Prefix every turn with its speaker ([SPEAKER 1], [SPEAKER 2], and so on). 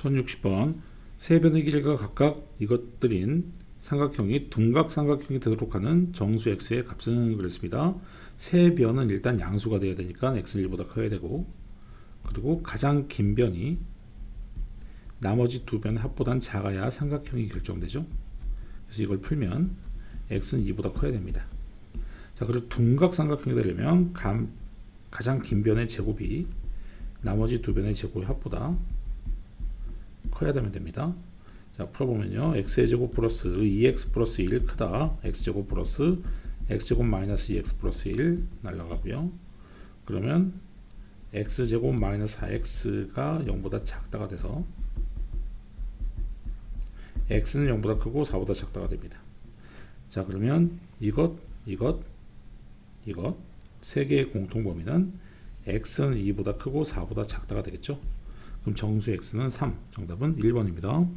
[SPEAKER 1] 1060번 세 변의 길이가 각각 이것들인 삼각형이 둔각 삼각형이 되도록 하는 정수 x의 값은 그랬습니다. 세 변은 일단 양수가 돼야 되니까 x는 1보다 커야 되고 그리고 가장 긴 변이 나머지 두 변의 합보단 작아야 삼각형이 결정되죠. 그래서 이걸 풀면 x는 2보다 커야 됩니다. 자, 그리고 둔각 삼각형이 되려면 감, 가장 긴 변의 제곱이 나머지 두 변의 제곱의 합보다 커야 되면 됩니다. 자, 풀어보면요. x의 제곱 플러스 2x 플러스 1 크다. x제곱 플러스 x제곱 마이너스 2x 플러스 1 날라가고요. 그러면 x제곱 마이너스 4x가 0보다 작다가 돼서 x는 0보다 크고 4보다 작다가 됩니다. 자, 그러면 이것, 이것, 이것 세 개의 공통 범위는 x는 2보다 크고 4보다 작다가 되겠죠? 그럼 정수 x는 3. 정답은 1번입니다.